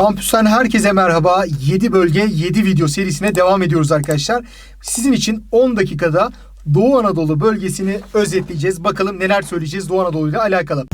Kampüsten herkese merhaba. 7 bölge 7 video serisine devam ediyoruz arkadaşlar. Sizin için 10 dakikada Doğu Anadolu bölgesini özetleyeceğiz. Bakalım neler söyleyeceğiz Doğu Anadolu ile alakalı.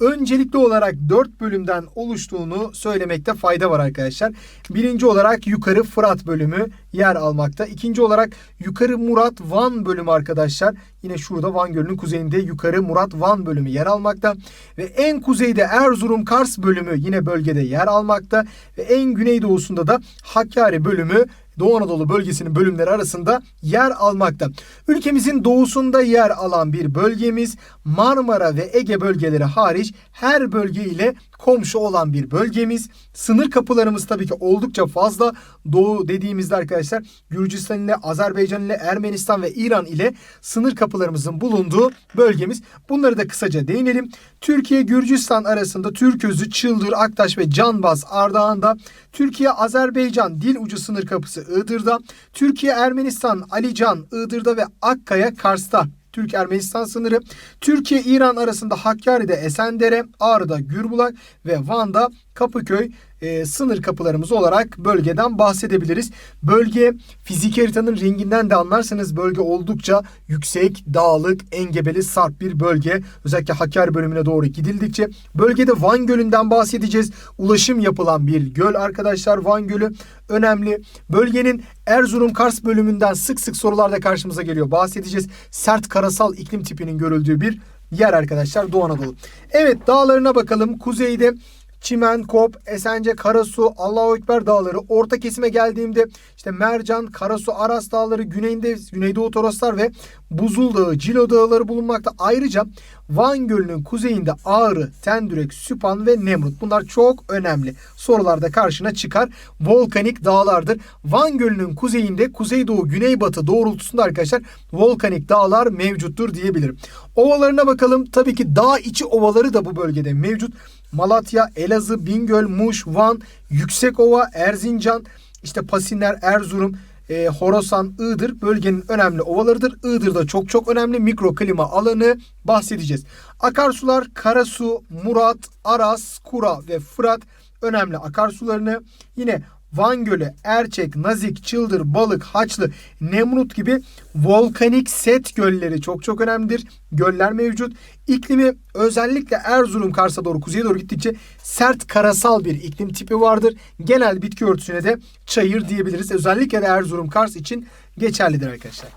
Öncelikli olarak 4 bölümden oluştuğunu söylemekte fayda var arkadaşlar. Birinci olarak Yukarı Fırat bölümü yer almakta. İkinci olarak Yukarı Murat Van bölümü arkadaşlar. Yine şurada Van Gölü'nün kuzeyinde Yukarı Murat Van bölümü yer almakta. Ve en kuzeyde Erzurum Kars bölümü yine bölgede yer almakta. Ve en güneydoğusunda da Hakkari bölümü Doğu Anadolu bölgesinin bölümleri arasında yer almakta. Ülkemizin doğusunda yer alan bir bölgemiz Marmara ve Ege bölgeleri hariç her bölge ile komşu olan bir bölgemiz. Sınır kapılarımız tabii ki oldukça fazla. Doğu dediğimizde arkadaşlar Gürcistan ile, Azerbaycan ile, Ermenistan ve İran ile sınır kapılarımızın bulunduğu bölgemiz. Bunları da kısaca değinelim. Türkiye-Gürcistan arasında Türközü, Çıldır, Aktaş ve Canbaz Ardahan'da, Türkiye-Azerbaycan dil ucu sınır kapısı Iğdır'da, Türkiye-Ermenistan Alican Iğdır'da ve Akkaya Kars'ta Türk-Ermenistan sınırı, Türkiye-İran arasında Hakkari'de Esendere, Ağrı'da Gürbulak ve Van'da Kapıköy e, sınır kapılarımız olarak bölgeden bahsedebiliriz. Bölge fizik haritanın renginden de anlarsanız bölge oldukça yüksek, dağlık, engebeli, sarp bir bölge. Özellikle Hakkari bölümüne doğru gidildikçe bölgede Van Gölü'nden bahsedeceğiz. Ulaşım yapılan bir göl arkadaşlar Van Gölü önemli. Bölgenin Erzurum Kars bölümünden sık sık sorularda karşımıza geliyor. Bahsedeceğiz. Sert karasal iklim tipinin görüldüğü bir yer arkadaşlar Doğu Anadolu. Evet dağlarına bakalım. Kuzeyde Çimen, Kop, Esence, Karasu, Allahu Ekber dağları. Orta kesime geldiğimde işte Mercan, Karasu, Aras dağları, güneyinde Güneydoğu Toroslar ve Buzul Dağı, Cilo dağları bulunmakta. Ayrıca Van Gölü'nün kuzeyinde Ağrı, Tendürek, Süphan ve Nemrut. Bunlar çok önemli. Sorularda karşına çıkar. Volkanik dağlardır. Van Gölü'nün kuzeyinde kuzeydoğu, güneybatı doğrultusunda arkadaşlar volkanik dağlar mevcuttur diyebilirim. Ovalarına bakalım. Tabii ki dağ içi ovaları da bu bölgede mevcut. Malatya, Elazığ, Bingöl, Muş, Van, Yüksekova, Erzincan, işte Pasinler, Erzurum, e, Horasan, Iğdır bölgenin önemli ovalarıdır. Iğdır'da çok çok önemli mikroklima alanı bahsedeceğiz. Akarsular Karasu, Murat, Aras, Kura ve Fırat önemli akarsularını yine Van Gölü, Erçek, Nazik, Çıldır, Balık, Haçlı, Nemrut gibi volkanik set gölleri çok çok önemlidir. Göller mevcut. İklimi özellikle Erzurum Kars'a doğru kuzeye doğru gittikçe sert karasal bir iklim tipi vardır. Genel bitki örtüsüne de çayır diyebiliriz. Özellikle de Erzurum Kars için geçerlidir arkadaşlar.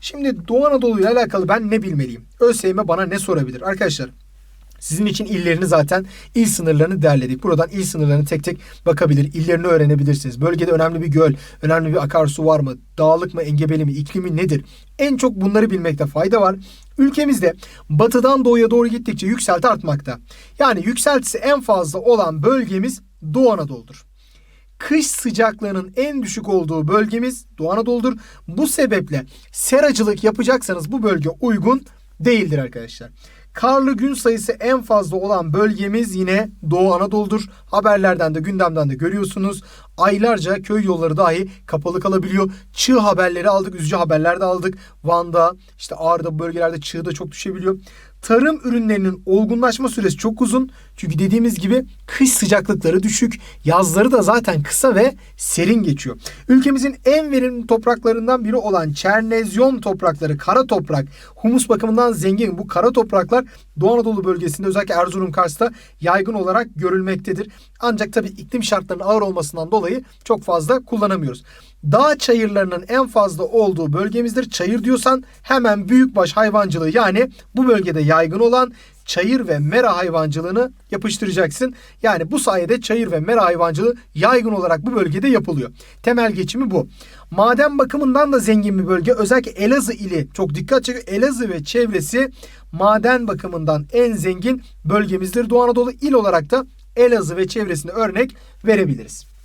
Şimdi Doğu Anadolu ile alakalı ben ne bilmeliyim? ÖSYM bana ne sorabilir? Arkadaşlar sizin için illerini zaten il sınırlarını derledik. Buradan il sınırlarını tek tek bakabilir, illerini öğrenebilirsiniz. Bölgede önemli bir göl, önemli bir akarsu var mı? Dağlık mı, engebeli mi, iklimi nedir? En çok bunları bilmekte fayda var. Ülkemizde batıdan doğuya doğru gittikçe yükselti artmakta. Yani yükseltisi en fazla olan bölgemiz Doğu Anadolu'dur. Kış sıcaklığının en düşük olduğu bölgemiz Doğu Anadolu'dur. Bu sebeple seracılık yapacaksanız bu bölge uygun değildir arkadaşlar. Karlı gün sayısı en fazla olan bölgemiz yine Doğu Anadolu'dur. Haberlerden de gündemden de görüyorsunuz. Aylarca köy yolları dahi kapalı kalabiliyor. Çığ haberleri aldık, üzücü haberler de aldık. Van'da, işte Ağrı'da bu bölgelerde çığ da çok düşebiliyor. Tarım ürünlerinin olgunlaşma süresi çok uzun. Çünkü dediğimiz gibi kış sıcaklıkları düşük. Yazları da zaten kısa ve serin geçiyor. Ülkemizin en verimli topraklarından biri olan Çernezyon toprakları, kara toprak, humus bakımından zengin. Bu kara topraklar Doğu Anadolu bölgesinde özellikle Erzurum Kars'ta yaygın olarak görülmektedir. Ancak tabii iklim şartlarının ağır olmasından dolayı çok fazla kullanamıyoruz. Dağ çayırlarının en fazla olduğu bölgemizdir. Çayır diyorsan hemen büyükbaş hayvancılığı yani bu bölgede yaygın olan çayır ve mera hayvancılığını yapıştıracaksın. Yani bu sayede çayır ve mera hayvancılığı yaygın olarak bu bölgede yapılıyor. Temel geçimi bu. Maden bakımından da zengin bir bölge. Özellikle Elazığ ili çok dikkat çekiyor. Elazığ ve çevresi maden bakımından en zengin bölgemizdir. Doğu Anadolu il olarak da Elazığ ve çevresine örnek verebiliriz.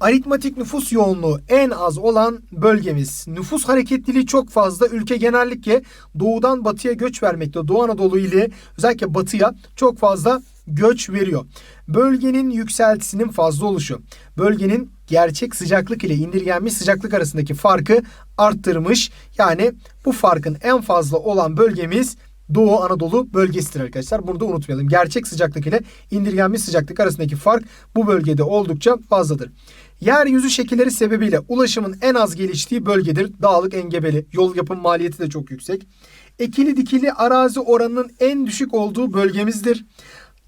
Aritmatik nüfus yoğunluğu en az olan bölgemiz. Nüfus hareketliliği çok fazla. Ülke genellikle doğudan batıya göç vermekte. Doğu Anadolu ile özellikle batıya çok fazla göç veriyor. Bölgenin yükseltisinin fazla oluşu. Bölgenin gerçek sıcaklık ile indirgenmiş sıcaklık arasındaki farkı arttırmış. Yani bu farkın en fazla olan bölgemiz Doğu Anadolu bölgesidir arkadaşlar. Bunu da unutmayalım. Gerçek sıcaklık ile indirgenmiş sıcaklık arasındaki fark bu bölgede oldukça fazladır. Yeryüzü şekilleri sebebiyle ulaşımın en az geliştiği bölgedir. Dağlık engebeli. Yol yapım maliyeti de çok yüksek. Ekili dikili arazi oranının en düşük olduğu bölgemizdir.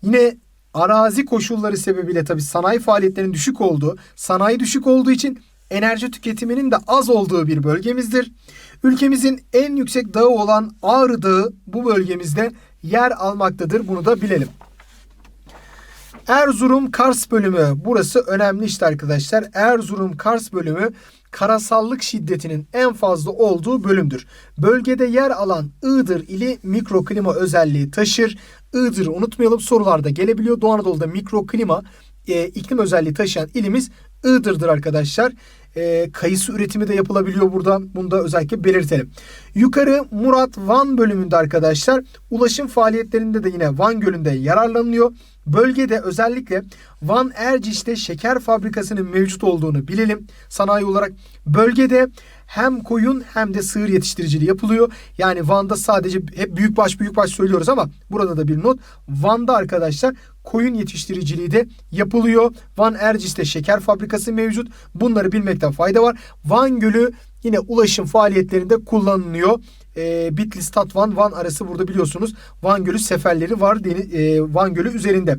Yine arazi koşulları sebebiyle tabi sanayi faaliyetlerinin düşük olduğu, sanayi düşük olduğu için enerji tüketiminin de az olduğu bir bölgemizdir. Ülkemizin en yüksek dağı olan Ağrı Dağı bu bölgemizde yer almaktadır. Bunu da bilelim. Erzurum Kars bölümü. Burası önemli işte arkadaşlar. Erzurum Kars bölümü karasallık şiddetinin en fazla olduğu bölümdür. Bölgede yer alan Iğdır ili mikroklima özelliği taşır. Iğdır'ı unutmayalım sorularda gelebiliyor. Doğu Anadolu'da mikroklima e, iklim özelliği taşıyan ilimiz Iğdır'dır arkadaşlar. E, kayısı üretimi de yapılabiliyor burada. Bunu da özellikle belirtelim. Yukarı Murat Van bölümünde arkadaşlar ulaşım faaliyetlerinde de yine Van Gölü'nde yararlanılıyor. Bölgede özellikle Van Erciş'te şeker fabrikasının mevcut olduğunu bilelim. Sanayi olarak bölgede hem koyun hem de sığır yetiştiriciliği yapılıyor. Yani Van'da sadece hep büyükbaş büyükbaş söylüyoruz ama burada da bir not. Van'da arkadaşlar koyun yetiştiriciliği de yapılıyor. Van Erciş'te şeker fabrikası mevcut. Bunları bilmekten fayda var. Van Gölü yine ulaşım faaliyetlerinde kullanılıyor. E, Bitlis Tatvan Van arası burada biliyorsunuz Van Gölü seferleri var e, Van Gölü üzerinde.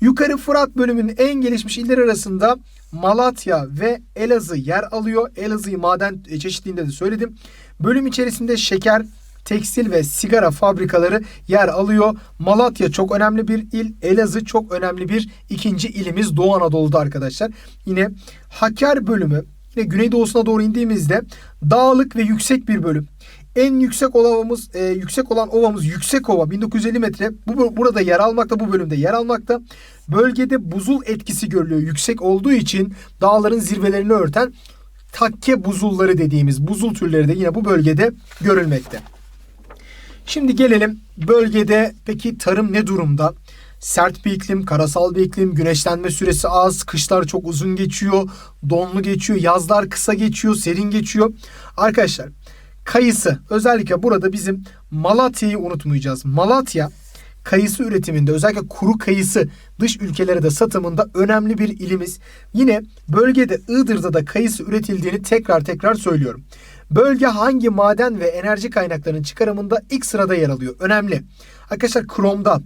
Yukarı Fırat bölümünün en gelişmiş iller arasında Malatya ve Elazığ yer alıyor. Elazığ'ı maden çeşitliğinde de söyledim. Bölüm içerisinde şeker, tekstil ve sigara fabrikaları yer alıyor. Malatya çok önemli bir il. Elazığ çok önemli bir ikinci ilimiz Doğu Anadolu'da arkadaşlar. Yine Hakkari bölümü yine güneydoğusuna doğru indiğimizde dağlık ve yüksek bir bölüm. En yüksek ovamız, e, yüksek olan ovamız Yüksek Ova 1950 metre. Bu burada yer almakta, bu bölümde yer almakta. Bölgede buzul etkisi görülüyor. Yüksek olduğu için dağların zirvelerini örten takke buzulları dediğimiz buzul türleri de yine bu bölgede görülmekte. Şimdi gelelim bölgede peki tarım ne durumda? Sert bir iklim, karasal bir iklim, güneşlenme süresi az, kışlar çok uzun geçiyor, donlu geçiyor, yazlar kısa geçiyor, serin geçiyor. Arkadaşlar kayısı özellikle burada bizim Malatya'yı unutmayacağız. Malatya kayısı üretiminde özellikle kuru kayısı dış ülkelere de satımında önemli bir ilimiz. Yine bölgede Iğdır'da da kayısı üretildiğini tekrar tekrar söylüyorum. Bölge hangi maden ve enerji kaynaklarının çıkarımında ilk sırada yer alıyor? Önemli. Arkadaşlar kromda,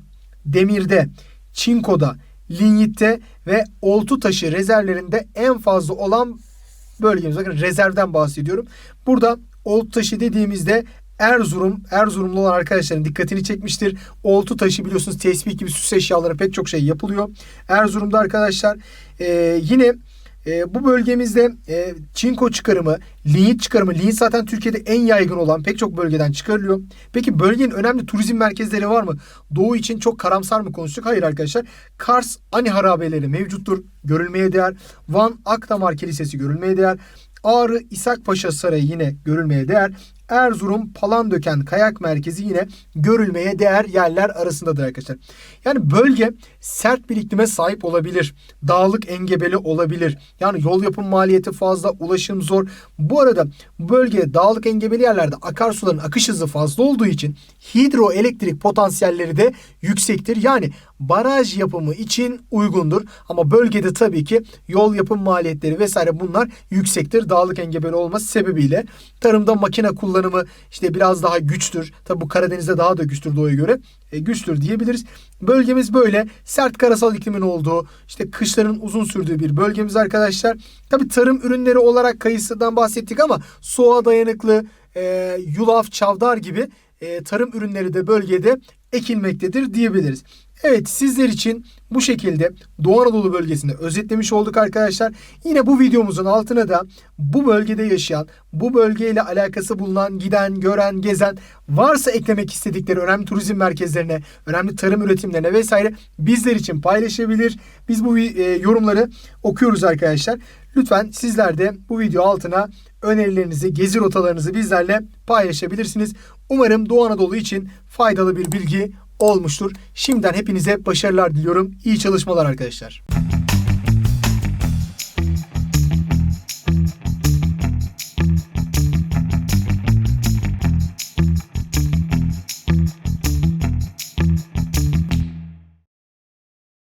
demirde, çinkoda, linyitte ve oltu taşı rezervlerinde en fazla olan bölgemiz. Bakın rezervden bahsediyorum. Burada oltu taşı dediğimizde Erzurum, Erzurumlu olan arkadaşların dikkatini çekmiştir. Oltu taşı biliyorsunuz tesbih gibi süs eşyaları pek çok şey yapılıyor. Erzurum'da arkadaşlar e, yine e, bu bölgemizde e, çinko çıkarımı, linyit çıkarımı, linyit zaten Türkiye'de en yaygın olan pek çok bölgeden çıkarılıyor. Peki bölgenin önemli turizm merkezleri var mı? Doğu için çok karamsar mı konuştuk? Hayır arkadaşlar. Kars Ani harabeleri mevcuttur. Görülmeye değer. Van Akdamar Kilisesi görülmeye değer. Ağrı İshak Paşa Sarayı yine görülmeye değer. Erzurum Palandöken Kayak Merkezi yine görülmeye değer yerler arasındadır arkadaşlar. Yani bölge sert bir iklime sahip olabilir. Dağlık engebeli olabilir. Yani yol yapım maliyeti fazla, ulaşım zor. Bu arada bölge dağlık engebeli yerlerde akarsuların akış hızı fazla olduğu için hidroelektrik potansiyelleri de yüksektir. Yani baraj yapımı için uygundur. Ama bölgede tabii ki yol yapım maliyetleri vesaire bunlar yüksektir. Dağlık engebeli olması sebebiyle tarımda makine kullanımı işte biraz daha güçtür. Tabii bu Karadeniz'de daha da güçtür doğuya göre. E, güçtür diyebiliriz. Bölgemiz böyle sert karasal iklimin olduğu, işte kışların uzun sürdüğü bir bölgemiz arkadaşlar. Tabii tarım ürünleri olarak kayısıdan bahsettik ama soğuğa dayanıklı e, yulaf, çavdar gibi e, tarım ürünleri de bölgede ekilmektedir diyebiliriz. Evet sizler için bu şekilde Doğu Anadolu bölgesini özetlemiş olduk arkadaşlar. Yine bu videomuzun altına da bu bölgede yaşayan, bu bölgeyle alakası bulunan, giden, gören, gezen varsa eklemek istedikleri önemli turizm merkezlerine, önemli tarım üretimlerine vesaire bizler için paylaşabilir. Biz bu e, yorumları okuyoruz arkadaşlar. Lütfen sizler de bu video altına önerilerinizi, gezi rotalarınızı bizlerle paylaşabilirsiniz. Umarım Doğu Anadolu için faydalı bir bilgi olmuştur. Şimdiden hepinize başarılar diliyorum. İyi çalışmalar arkadaşlar.